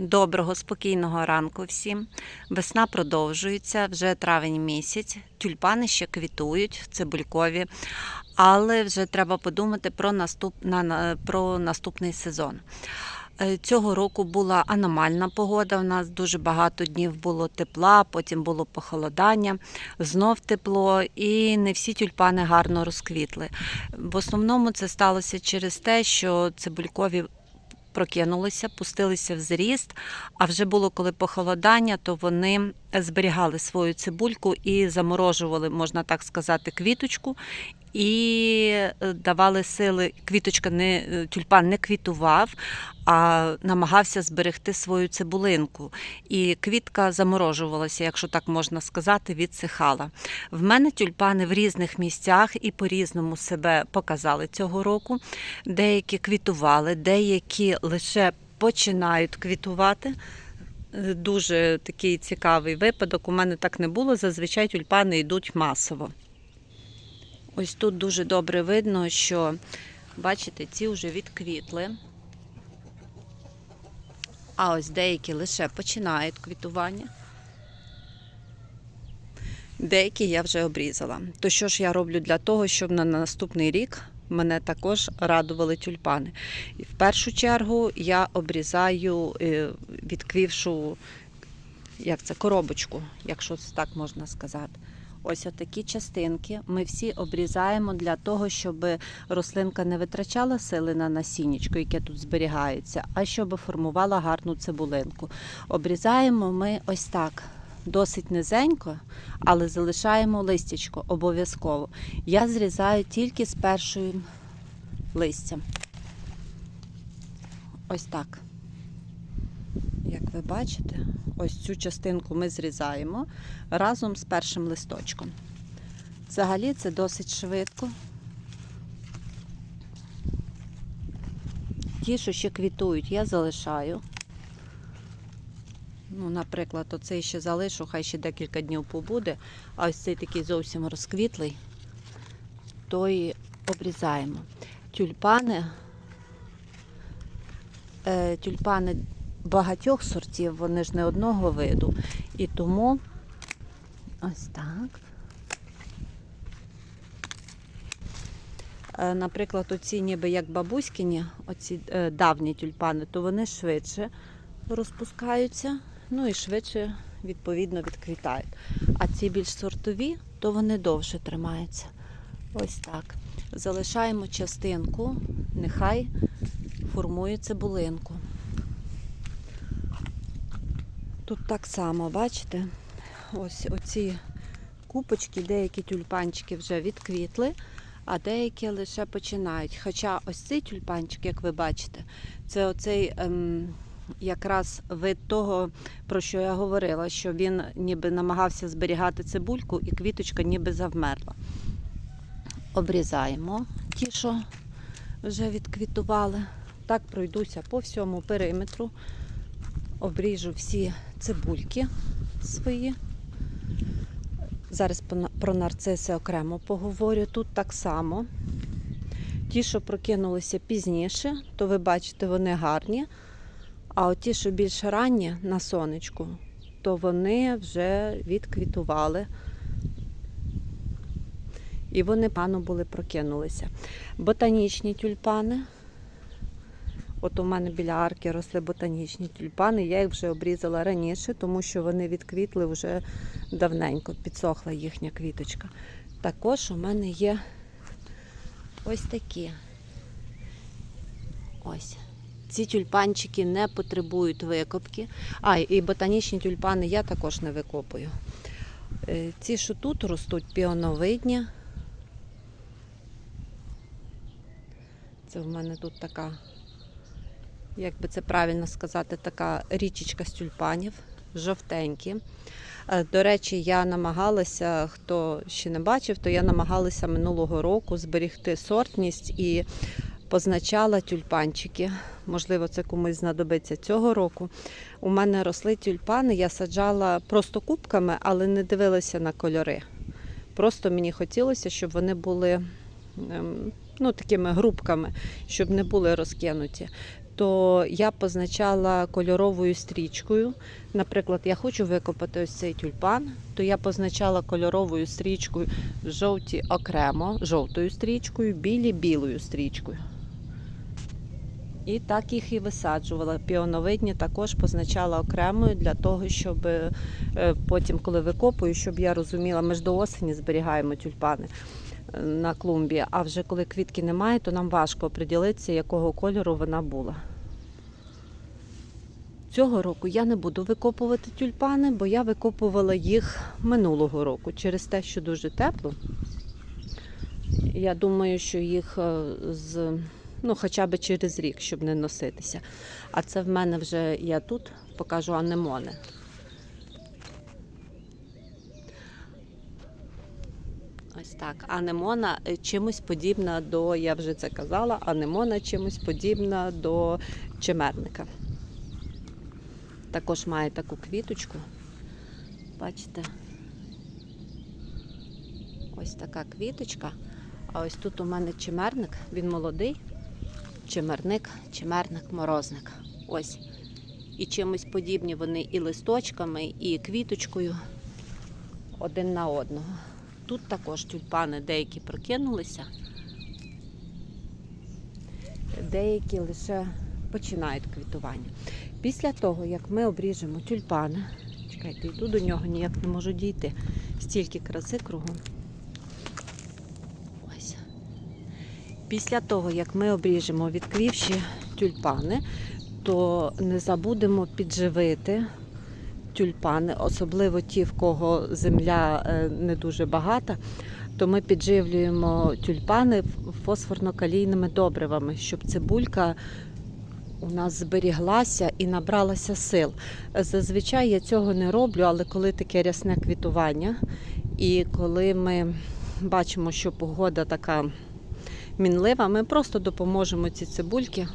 Доброго, спокійного ранку всім. Весна продовжується, вже травень місяць. Тюльпани ще квітують, цибулькові, але вже треба подумати про, наступ, на, про наступний сезон. Е, Цього року була аномальна погода. У нас дуже багато днів було тепла, потім було похолодання, знов тепло, і не всі тюльпани гарно розквітли. В основному це сталося через те, що цибулькові прокинулися, пустилися в зріст. А вже було коли похолодання, то вони зберігали свою цибульку і заморожували, можна так сказати, квіточку. І е, давали сили, квіточка не е, тюльпан не квітував, а намагався зберегти свою цибулинку. І квітка заморожувалася, якщо так можна сказати, відсихала. В мене тюльпани в різних місцях і по-різному себе показали цього року. Деякі квітували, деякі лише починають квітувати. Е, Дуже такий цікавий випадок. У мене так не було. Зазвичай тюльпани йдуть масово. Ось тут дуже добре видно, що, бачите, ці вже відквітли. А ось деякі лише починають квітування. Деякі я вже обрізала. То що ж я роблю для того, щоб на наступний рік мене також радували тюльпани? І в першу чергу я обрізаю е, відквівшу, як це, коробочку, якщо це так можна сказати. Ось отакі частинки ми всі обрізаємо для того, щоб рослинка не витрачала сили на насіннячко, яке тут зберігається, а щоб формувала гарну цибулинку. Обрізаємо ми ось так. Досить низенько, але залишаємо листячко обов'язково. Я зрізаю тільки з першим листям. Ось так. Як ви бачите, ось цю частинку ми зрізаємо разом з першим листочком. Взагалі це досить швидко. Ті, що ще квітують, я залишаю. Ну, наприклад, оцей ще залишу, хай ще декілька днів побуде, а ось цей такий зовсім розквітлий, то і обрізаємо. Тюльпани, е, тюльпани багатьох сортів, вони ж не одного виду. І тому ось так. Е, Наприклад, оці ніби як бабуськіні, оці е, давні тюльпани, то вони швидше розпускаються, ну і швидше, відповідно, відквітають. А ці більш сортові, то вони довше тримаються. Ось так. Залишаємо частинку, нехай формує цибулинку. Тут так само, бачите, ось оці купочки, деякі тюльпанчики вже відквітли, а деякі лише починають. Хоча ось цей тюльпанчик, як ви бачите, це оцей ем, якраз вид того, про що я говорила, що він ніби намагався зберігати цибульку і квіточка ніби завмерла. Обрізаємо ті, що вже відквітували. Так пройдуся по всьому периметру. Обріжу всі цибульки свої. Зараз про нарциси окремо поговорю. Тут так само. Ті, що прокинулися пізніше, то ви бачите, вони гарні. А от ті, що більш ранні на сонечку, то вони вже відквітували. І вони пану були прокинулися. Ботанічні тюльпани. От у мене біля арки росли ботанічні тюльпани. Я їх вже обрізала раніше, тому що вони відквітли вже давненько, підсохла їхня квіточка. Також у мене є ось такі. Ось. Ці тюльпанчики не потребують викопки. А, і ботанічні тюльпани я також не викопую. Е, Ці, що тут ростуть, піоновидні. Це в мене тут така як би це правильно сказати, така річечка з тюльпанів, жовтенькі. Е, До речі, я намагалася, хто ще не бачив, то я намагалася минулого року зберегти сортність і позначала тюльпанчики. Можливо, це комусь знадобиться цього року. У мене росли тюльпани, я саджала просто кубками, але не дивилася на кольори. Просто мені хотілося, щоб вони були ем, ну, такими грубками, щоб не були розкинуті. То я позначала кольоровою стрічкою. Наприклад, я хочу викопати ось цей тюльпан, то я позначала кольоровою стрічкою жовті окремо, жовтою стрічкою, білі білою стрічкою. І так їх і висаджувала. Піоновидні також позначала окремою для того, щоб е, потім, коли викопую, щоб я розуміла, ми ж до осені зберігаємо тюльпани на клумбі, а вже коли квітки немає, то нам важко оприділитися, якого кольору вона була. Цього року я не буду викопувати тюльпани, бо я викопувала їх минулого року через те, що дуже тепло. Я думаю, що їх е, з ну, хоча б через рік, щоб не носитися. А це в мене вже я тут покажу анемони. Так. Анемона е, чимось подібна до, я вже це казала, анемона чимось подібна до чемерника. Також має таку квіточку. Бачите? Ось така квіточка. А ось тут у мене чимерник, він молодий. Чимерник, чимерник, морозник. Ось. І чимось подібні вони і листочками, і квіточкою один на одного. Тут також тюльпани деякі прокинулися, деякі лише починають квітування. Після того, як ми обріжемо тюльпани, чекайте, йду до нього, ніяк не можу дійти. Стільки краси кругом. Ось. Після того, як ми обріжемо відквівші тюльпани, то не забудемо підживити тюльпани, особливо ті, в кого земля е, не дуже багата, то ми підживлюємо тюльпани фосфорно-калійними добривами, щоб цибулька у нас зберіглася і набралася сил. Зазвичай я цього не роблю, але коли таке рясне квітування, і коли ми бачимо, що погода така мінлива, ми просто допоможемо ці цибульки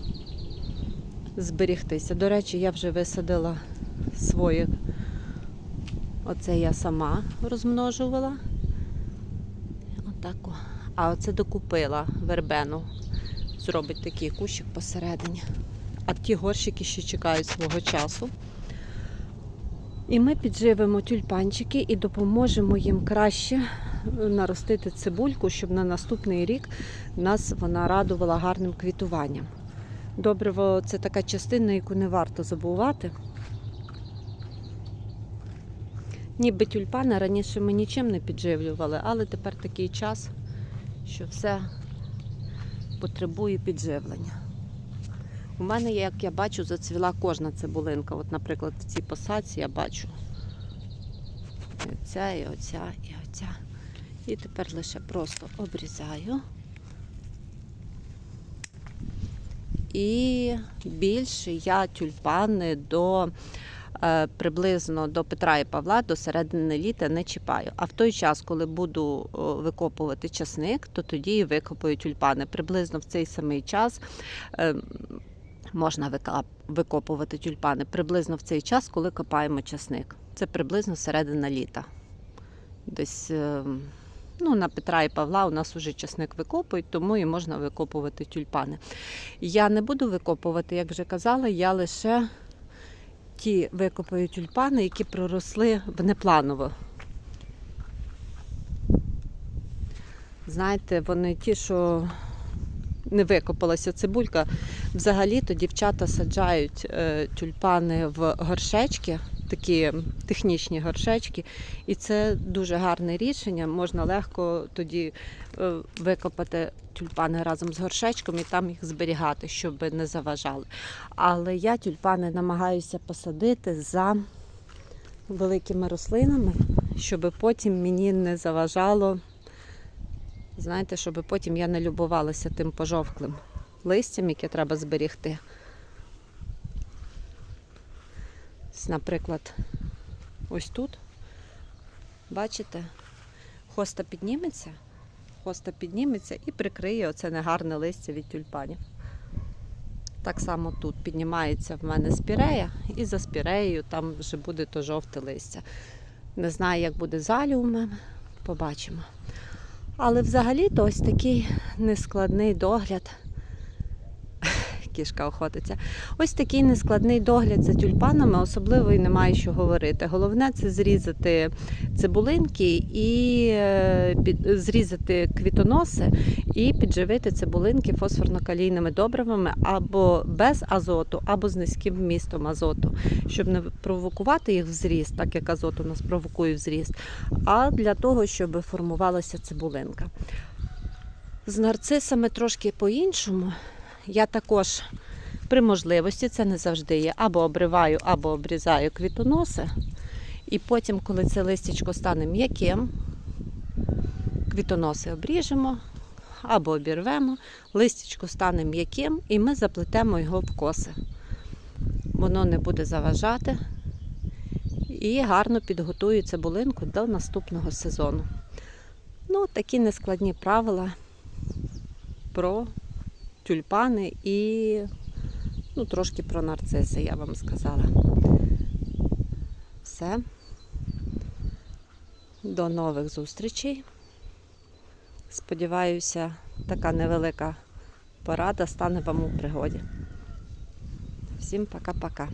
зберігтися. До речі, я вже висадила свої. Оце я сама розмножувала. Отако. А оце докупила вербену. Зробить такий кущик посередині. А ті горщики ще чекають свого часу. І ми підживемо тюльпанчики і допоможемо їм краще наростити цибульку, щоб на наступний рік нас вона радувала гарним квітуванням. Добриво це така частина, яку не варто забувати. Ніби тюльпани раніше ми нічим не підживлювали, але тепер такий час, що все потребує підживлення. У мене, як я бачу, зацвіла кожна цибулинка. От, наприклад, в цій посадці я бачу і оця, і оця, і оця. І тепер лише просто обрізаю. І більше я тюльпани до приблизно до Петра і Павла до середини літа не чіпаю. А в той час, коли буду викопувати часник, то тоді і викопаю тюльпани. Приблизно в цей самий час. е, Можна викопувати тюльпани приблизно в цей час, коли копаємо часник. Це приблизно середина літа. Десь е, ну, на Петра і Павла у нас вже часник викопують, тому і можна викопувати тюльпани. Я не буду викопувати, як вже казала, я лише ті викопаю тюльпани, які проросли внепланово. Знаєте, вони ті, що не викопалася цибулька. Взагалі-то дівчата саджають е, тюльпани в горшечки, такі технічні горшечки, і це дуже гарне рішення. Можна легко тоді е, викопати тюльпани разом з горшечком і там їх зберігати, щоб не заважали. Але я тюльпани намагаюся посадити за великими рослинами, щоб потім мені не заважало. Знаєте, щоб потім я не любувалася тим пожовклим листям, яке треба зберігти. Ось, Наприклад, ось тут, бачите, хоста підніметься, хоста підніметься і прикриє оце негарне листя від тюльпанів. Так само тут піднімається в мене спірея, і за спіреєю там вже буде то жовте листя. Не знаю, як буде залі у мене, побачимо. Але взагалі-то ось такий нескладний догляд кішка охотиться. Ось такий нескладний догляд за тюльпанами, особливо і немає що говорити. Головне це зрізати цибулинки і е, зрізати квітоноси і підживити цибулинки фосфорно-калійними добривами або без азоту, або з низьким вмістом азоту, щоб не провокувати їх в зріст, так як азот у нас провокує в зріст, а для того, щоб формувалася цибулинка. З нарцисами трошки по-іншому. Я також при можливості, це не завжди є, або обриваю, або обрізаю квітоноси. І потім, коли це листячко стане м'яким, квітоноси обріжемо або обірвемо, листячко стане м'яким і ми заплетемо його в коси. Воно не буде заважати і гарно підготує цибулинку до наступного сезону. Ну, такі нескладні правила про тюльпани і ну, трошки про нарциси, я вам сказала. Все. До нових зустрічей. Сподіваюся, така невелика порада стане вам у пригоді. Всім пока-пока.